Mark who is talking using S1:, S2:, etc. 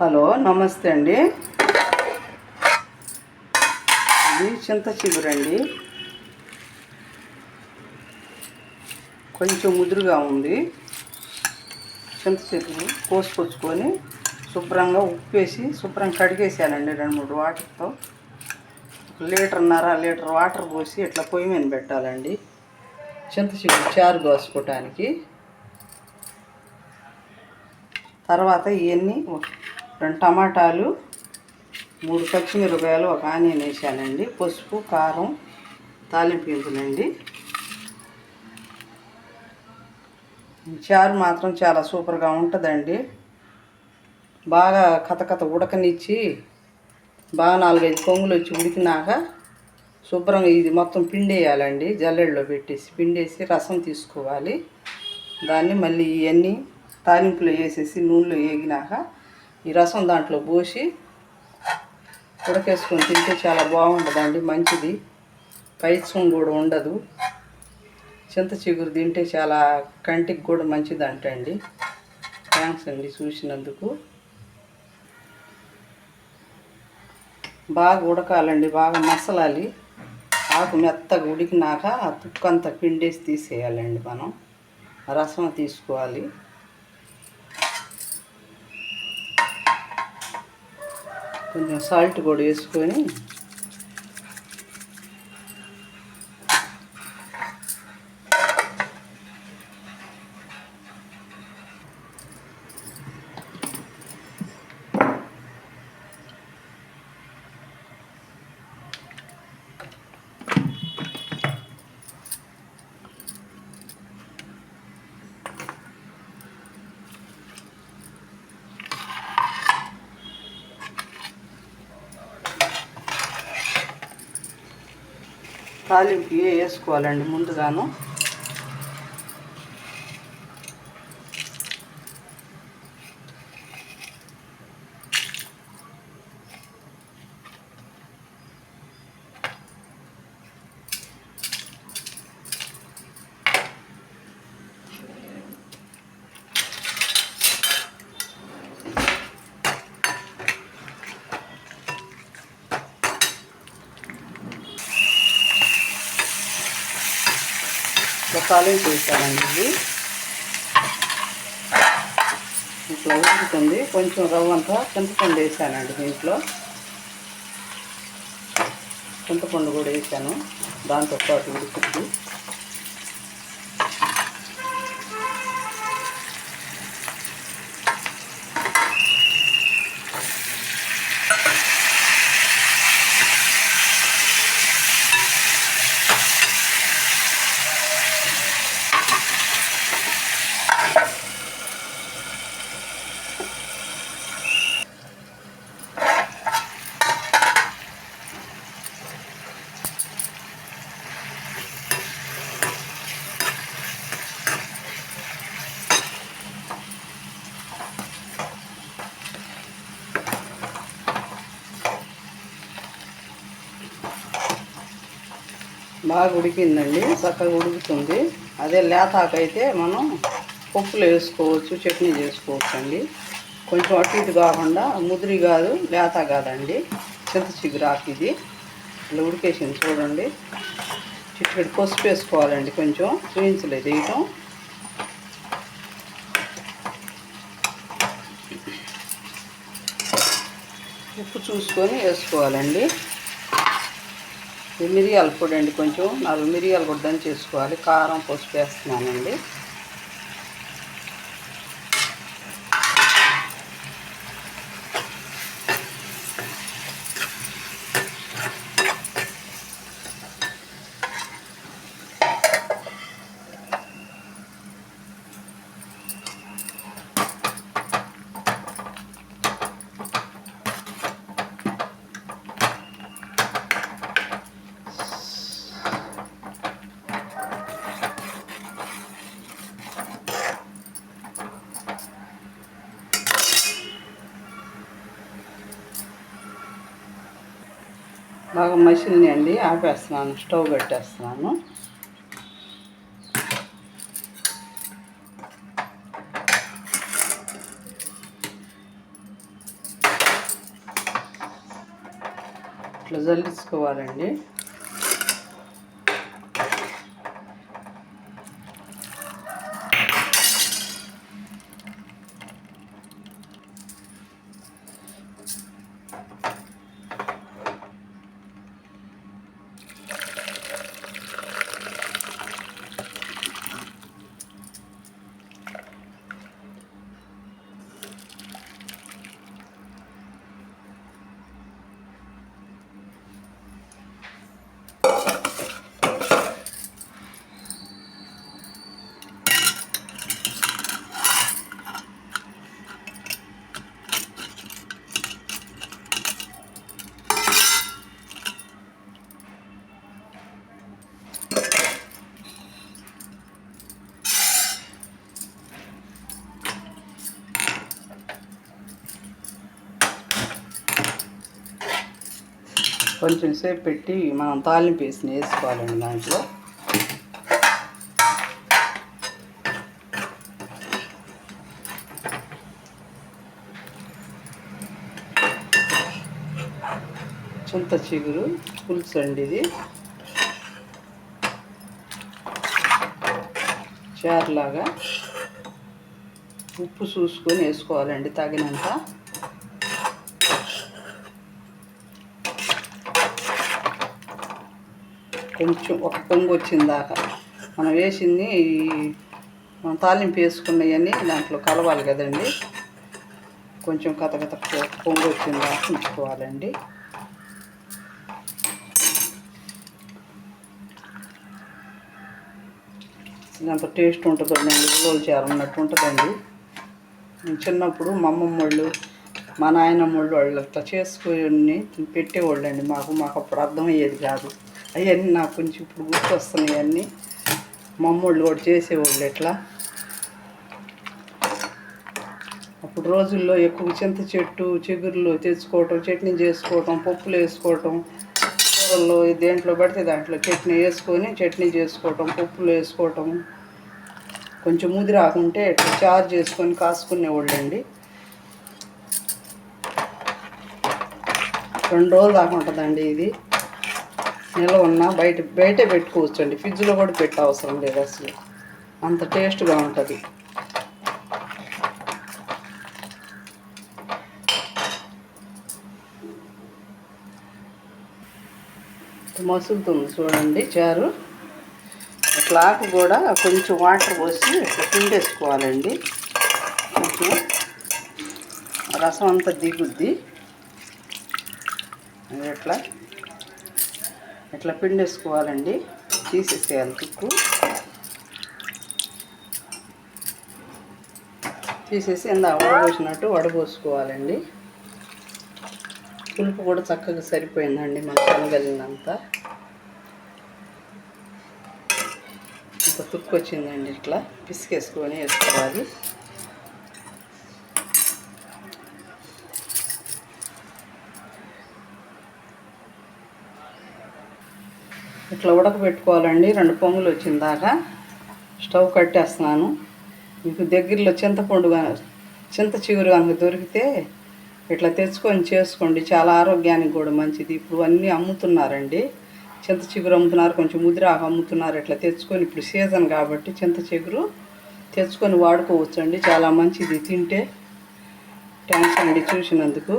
S1: Hello నమస్తే అండి. ఇది చింత చిగురండి కొంచెం ముదురుగా ఉంది. చింత చిగురు కోసుకొచ్చుకొని శుభ్రంగా ఉప్పేసి శుభ్రంగా కడిగేసానండి రెండు మూడు వాటర్తో లీటర్న్నర లీటర్ వాటర్ పోసి ఇట్లా పొయ్యి మీద పెట్టాలండి. చింత చిగురు చారు కోసుకోవటానికి తర్వాత ఇవన్నీ రెండు టమాటాలు మూడు పచ్చిమిరపకాయలు ఒక ఆనియన్ వేసానండి. పసుపు కారం తాలింపు గింజలండి. చారు మాత్రం చాలా సూపర్గా ఉంటుందండి. బాగా కథ కథ ఉడకనిచ్చి బాగా నాలుగైదు పొంగులు వచ్చి ఉడికినాక శుభ్రంగా ఇది మొత్తం పిండేయాలండి. జల్లెడలో పెట్టేసి పిండేసి రసం తీసుకోవాలి. దాన్ని మళ్ళీ ఇవన్నీ తాలింపులో వేసేసి నూనెలో వేగినాక ఈ రసం దాంట్లో పోసి ఉడకేసుకొని తింటే చాలా బాగుంటుందండి మంచిది. పైత్సం కూడా ఉండదు. చింత చిగురు తింటే చాలా కంటికి కూడా మంచిది అంటండి థ్యాంక్స్ అండి చూసినందుకు. బాగా ఉడకాలండి బాగా మసలాలి. ఆకు మెత్తగా ఉడికినాక ఆ తుక్కంతా పిండేసి తీసేయాలండి మనం. రసం తీసుకోవాలి. కొంచెం సాల్ట్ కూడా వేసుకొని తాలింపు వేసుకోవాలండి ముందుగాను? తాలింపు వేసానండి. ఇది ఇట్లా ఉడుకుతుంది కొంచెం రవ్వ అంతా చింతపండు వేసానండి దీంట్లో చింతపండు కూడా వేసాను. దాంతో పాటు ఉడుకుతుంది బాగా ఉడికిందండి చక్కగా ఉడుకుతుంది. అదే లేతాకైతే మనం పప్పులు వేసుకోవచ్చు చట్నీ చేసుకోవచ్చు అండి కొంచెం అటు ఇటు కాకుండా ముదిరి కాదు లేత కాదండి. చింత చిగురాకు ఇది. ఇలా ఉడికేసింది చూడండి. చిట్టుకడి పసుపు వేసుకోవాలండి కొంచెం చూపించలేదు వేయటం. ఉప్పు చూసుకొని వేసుకోవాలండి. మిరియాల పొడి అండి కొంచెం. నాలుగు మిరియాలు కూడా దంచి చేసుకోవాలి. కారం పసుపు వేస్తున్నానండి. బాగా మసిలిని అండి ఆపేస్తున్నాను స్టవ్ పెట్టేస్తున్నాను. ఇట్లా జల్లించుకోవాలండి. కొంచెం సేపు పెట్టి మనం తాలింపు వేసి వేసుకోవాలండి దాంట్లో. చింత చిగురు పులుసు అండి ఇది. చారులాగా ఉప్పు చూసుకొని వేసుకోవాలండి తగినంత. కొంచెం ఒక పొంగు వచ్చిన దాకా మనం వేసింది మనం తాలింపు వేసుకున్నవన్నీ దాంట్లో కలవాలి కదండి. కొంచెం కథ కథ పొంగు వచ్చిన దాకా ఉంచుకోవాలండి. ఎంత టేస్ట్ ఉంటుందండి ఉలవలు చేరన్నట్టు ఉంటుందండి. నేను చిన్నప్పుడు మా అమ్మమ్మ వాళ్ళు మా నాయనమ్మ వాళ్ళు వాళ్ళు అట్లా చేసుకుని పెట్టేవాళ్ళు అండి మాకు మాకు అప్పుడు అర్థమయ్యేది కాదు. అవన్నీ నాకు కొంచెం ఇప్పుడు గుర్తొస్తున్నాయి అన్నీ. మమ్మోళ్ళు కూడా చేసేవాళ్ళు ఎట్లా? అప్పుడు రోజుల్లో ఎక్కువ చింత చెట్టు చిగురులు తెచ్చుకోవటం చట్నీ చేసుకోవటం పప్పులు వేసుకోవటం కూరల్లో దేంట్లో పడితే దాంట్లో చట్నీ వేసుకొని చట్నీ చేసుకోవటం పప్పులు వేసుకోవటం. కొంచెం ముది రాకుంటే ఇట్లా చారు చేసుకొని కాసుకునేవాళ్ళు అండి. రెండు రోజులు దాకా ఉంటుందండి ఇది. నిల్వ ఉన్న బయట బయటే పెట్టుకోవచ్చండి ఫ్రిడ్జ్లో కూడా పెట్ట అవసరం లేదు అసలు. అంత టేస్ట్గా ఉంటుంది. మసులుతుంది చూడండి చారు. ఇట్లా ఆకు కూడా కొంచెం వాటర్ పోసి ఇట్లా పిండేసుకోవాలండి. కొంచెం. రసం అంతా దిగుద్ది. అది ఎట్లా? ఇట్లా పిండేసుకోవాలండి. తీసేసేయాలి తుక్కు తీసేసి ఇందా వడబోసినట్టు వడబోసుకోవాలండి. పులుపు కూడా చక్కగా సరిపోయిందండి మన తినగలిగినంత ఇంత తుక్కు వచ్చిందండి ఇట్లా. పిసికేసుకొని వేసుకోవాలి. ఇట్లా ఉడకబెట్టుకోవాలండి. రెండు పొంగులు వచ్చిన దాకా స్టవ్ కట్టేస్తున్నాను. మీకు దగ్గరలో చింతపండు చింత చిగురు కనుక దొరికితే ఇట్లా తెచ్చుకొని చేసుకోండి. చాలా ఆరోగ్యానికి కూడా మంచిది. ఇప్పుడు అన్నీ అమ్ముతున్నారండి. చింత చిగురు అమ్ముతున్నారు. కొంచెం ముదిరాకు అమ్ముతున్నారు. ఇట్లా తెచ్చుకొని ఇప్పుడు సీజన్ కాబట్టి చింత చిగురు తెచ్చుకొని వాడుకోవచ్చు అండి చాలా మంచిది. తింటే థ్యాంక్స్ అండి చూసినందుకు.